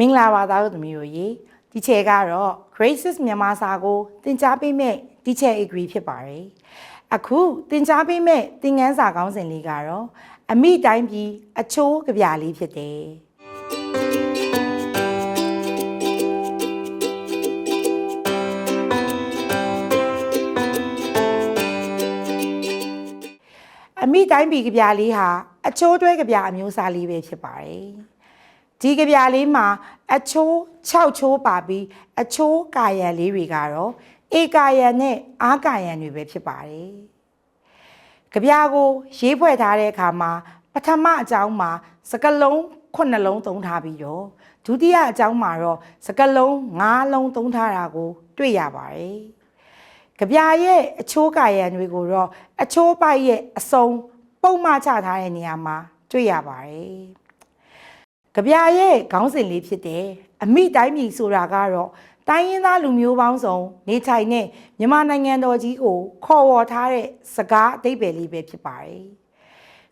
မင်္ဂလာပါသားတို့သမီးတို့ရေဒီချက်ကတော့ Graces မြန်မာစာကိုသင်ကြားပေးမဲ့ဒီချက် agree ဖြစ်ပါတယ်အခုသင်ကြားပေးမဲ့သင်ခန်းစာကောင်းစဉ်လေးကတော့အမိတိုင်းပြည်အချိုးကြပြလေးဖြစ်တယ်အမိတိုင်းပြည်ကြပြလေးဟာအချိုးတွဲကြပြအမျိုးအစားလေးပဲဖြစ်ပါတယ် ဒီကြပြလေးမှာအချိုး6ချိုးပါပြီးအချိုးကာယံလေးတွေကတော့ဧကာယံနဲ့အာကာယံတွေပဲဖြစ်ပါတယ်ကြပြကို ရေးဖွဲ့ထားတဲ့အခါမှာပထမအကြောင်းမှာစကလုံးခုနှလုံးသုံးထားပြီးတော့ဒုတိယအကြောင်းမှာတော့စကလုံး၅လုံးသုံးထားတာကို တွေ့ရပါတယ်ကြပြရဲ့အချိုးကာယံတွေကိုတော့အချိုးပိုက်ရဲ့အစုံပုံမှချထားတဲ့နေရာမှာတွေ့ရပါတယ် ကြပြရဲ့ခေါင်းစဉ်လေးဖြစ်တဲ့အမိတိုင်းပြည်ဆိုတာကတော့တိုင်းရင်းသားလူမျိုးပေါင်းစုံနေထိုင်တဲ့မြန်မာနိုင်ငံတော်ကြီးကိုခေါ်ဝေါ်ထားတဲ့စကားအတိတ်ပဲလေးပဲဖြစ်ပါတယ်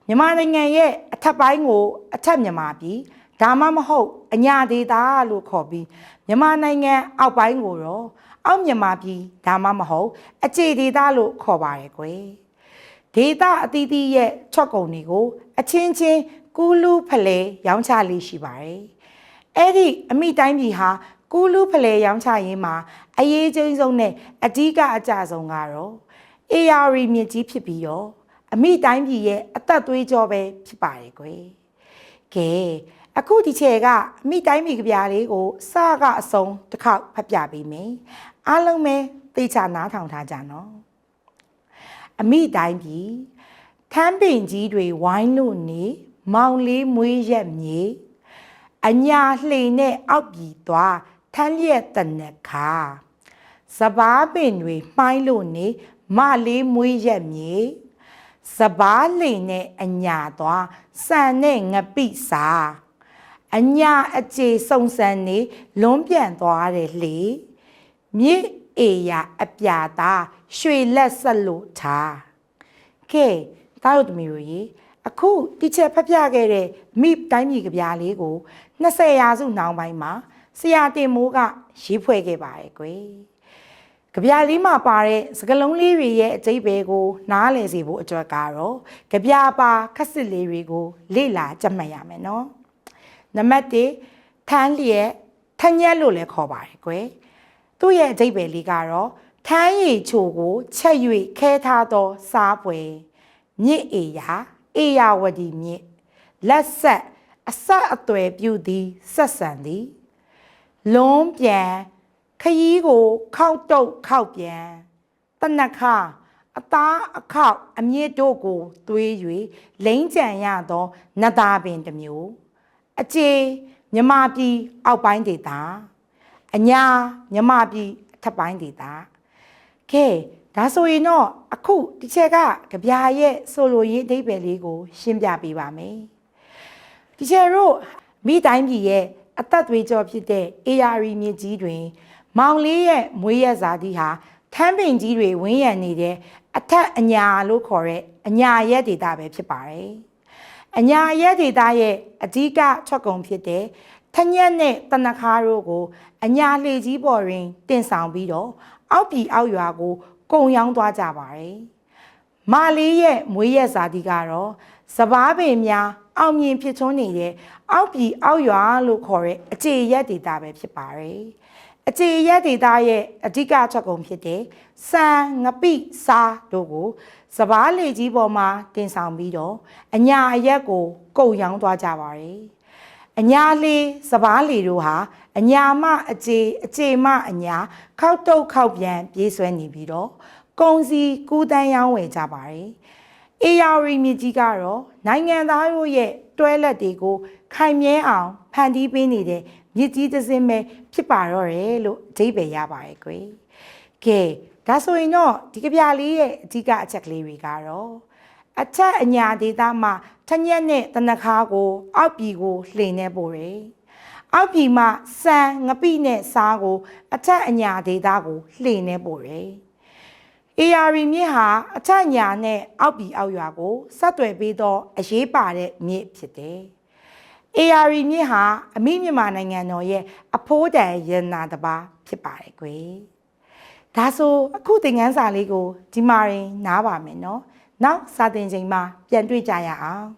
မြန်မာနိုင်ငံရဲ့အထက်ပိုင်းကိုအထက်မြန်မာပြည်ဒါမှမဟုတ်အညာဒေသလို့ခေါ်ပြီးမြန်မာနိုင်ငံအောက်ပိုင်းကိုတော့အောက်မြန်မာပြည်ဒါမှမဟုတ်အခြေဒေသလို့ခေါ်ပါတယ်ကွယ်ဒေသအသီးသီးရဲ့ထွက်ကုန်တွေကိုအချင်းချင်း ကူးလူးဖလဲရောင်းချလေးရှိပါတယ်အဲ့ဒီအမိတိုင်းပြည်ဟာကူးလူးဖလဲရောင်းချရင်းမှာအရေးကြီးဆုံးနဲ့အဓိကအကြဆုံးကတော့ AR မြင့်ကြီးဖြစ်ပြီးတော့အမိတိုင်းပြည်ရဲ့အသက်သွေးကြောပဲဖြစ်ပါတယ်ကွယ်ကဲအခုဒီချေကအမိတိုင်းပြည်ကြပြလေးကိုစကအဆုံးတစ်ခေါက်ဖတ်ပြပေးမယ်အားလုံးပဲသိချနားထောင်ထားကြနော်အမိတိုင်းပြည်ထမ်းပင်ကြီးတွေဝိုင်းလို့နေ မောင်လေးမွေးရက်မြေအညာလှိန်နဲ့အောက်ပြည်သွားထမ်းလျက်တနခါစပားပင်တွေမှိုင်းလို့နေမလေးမွေးရက်မြေစပားလိန်နဲ့အညာသွားစံနဲ့ငပိစာအညာအခြေစုံစံနေလွန်းပြန်သွားတယ်လေမြစ်အေရအပြာသားရွှေလက်ဆက်လို့ထားကဲတားတို့သမီးတို့ရေ အခုတီချက်ဖတ်ပြခဲ့တဲ့မိတိုင်းပြည်ကြပြားလေးကို20ရာစုနောက်ပိုင်းမှာဆရာတင်မိုးကရေးဖွဲ့ခဲ့ပါတယ်ကွယ်ကြပြားလေးမှာပါတဲ့စကလုံးလေးတွေရဲ့အကျိပ္ပယ်ကို နားလည်စေဖို့အတွက်ကတော့ကြပြားပါခက်စစ်လေးတွေကို လေ့လာကြမှတ်ရမယ်နော်နံပါတ်1ထန်းလျက်ထန်းရက်လို့လည်းခေါ်ပါတယ်ကွယ်သူ့ရဲ့အကျိပ္ပယ်လေးကတော့ထန်းရည်ချိုကိုချက်၍ခဲထားသောစားပွဲမြစ်အေယာ အေယာဝတီမြစ်လက်ဆက်အဆက်အသွယ်ပြုသည်ဆက်ဆံသည်လွန်းပြန်ခရီးကိုခောက်တုတ်ခောက်ပြန်တနခအသားအခောက်အမြင့်တို့ကိုသွေး၍လိမ့်ကြံရသောနတ်သားပင်တစ်မျိုးအကျေမြမပြည်အောက်ပိုင်းဒေသအညာမြမပြည်အထက်ပိုင်းဒေသကဲ ဒါဆိုရင်တော့အခုဒီချက်ကကြပြာရဲ့ဆိုလိုရေးအဓိပ္ပာယ်လေးကို ရှင်းပြပေးပါမယ်ဒီချက်တို့မိတိုင်းပြည်ရဲ့အသက်သွေးကြောဖြစ်တဲ့ AR မြစ်ကြီးတွင် မောင်လေးရဲ့မွေးရဇာတိဟာထမ်းပင်ကြီးတွေဝင်းရံနေတဲ့အထက်အညာလို့ခေါ်တဲ့အညာရက်ဒေတာပဲဖြစ်ပါတယ်။အညာရက်ဒေတာရဲ့အဓိကထွက်ကုန်ဖြစ်တဲ့ထညက်နဲ့တနခါတို့ကိုအညာလေကြီးပေါ်တွင်တင်ဆောင်ပြီးတော့အောက်ပြည်အောက်ရွာကို ကုံရောင်းသွားကြပါတယ်။မာလေးရဲ့မွေးရက်ဇာတိကတော့စပားပင်များအောင်မြင်ဖြစ်ထွန်းနေတဲ့အောက်ပြည်အောက်ရွာလို့ခေါ်တဲ့အခြေရက်ဒေတာပဲဖြစ်ပါတယ်။အခြေရက်ဒေတာရဲ့အဓိကချက်ကုန်ဖြစ်တဲ့စံငပိစားတို့ကိုစပားလေကြီးပေါ်မှာတင်ဆောင်ပြီးတော့အညာအရက်ကိုကုတ်ရောင်းသွားကြပါတယ်။အညာလေးစပားလီတို့ဟာ အညာမအခြေအခြေမအညာခောက်တုတ်ခောက်ပြန်ပြေးဆွဲနေပြီးတော့ကုံစီကူးတန်းရောင်းဝယ်ကြပါတယ်။ AR မြစ်ကြီးကတော့နိုင်ငံသားတို့ရဲ့တွဲလက်တွေကိုခိုင်မြဲအောင်ဖန်တီးပေးနေတဲ့မြစ်ကြီးတစ်စင်းပဲဖြစ်ပါတော့တယ်လို့အဓိပ္ပာယ်ရပါတယ်ကွယ်။ကဲဒါဆိုရင်တော့ဒီကပြလေးရဲ့အဓိကအချက်ကလေးတွေကတော့အထက်အညာဒေသမှာထညက်နဲ့တနခါကိုအောက်ပြည်ကိုလှိန်နေပို့တယ်။ အောက်ပြည်မှာစံငပိနဲ့စားကို အထက်အညာဒေသကိုလှိန်နေပို့တယ်။ AR မြစ်ဟာအထက်ညာနဲ့အောက်ပြည်အောက်ရွာကိုဆက်သွယ်ပေးသောအရေးပါတဲ့မြစ်ဖြစ်တယ်။ AR မြင့်ဟာအမိမြန်မာနိုင်ငံတော်ရဲ့အဖိုးတန်ရန်နာတစ်ပါးဖြစ်ပါတယ်ကွယ်ဒါဆိုအခုသင်ခန်းစာလေးကိုဒီမှာရင်နားပါမယ်နော်နောက်စာသင်ချိန်မှာပြန်တွေ့ကြရအောင်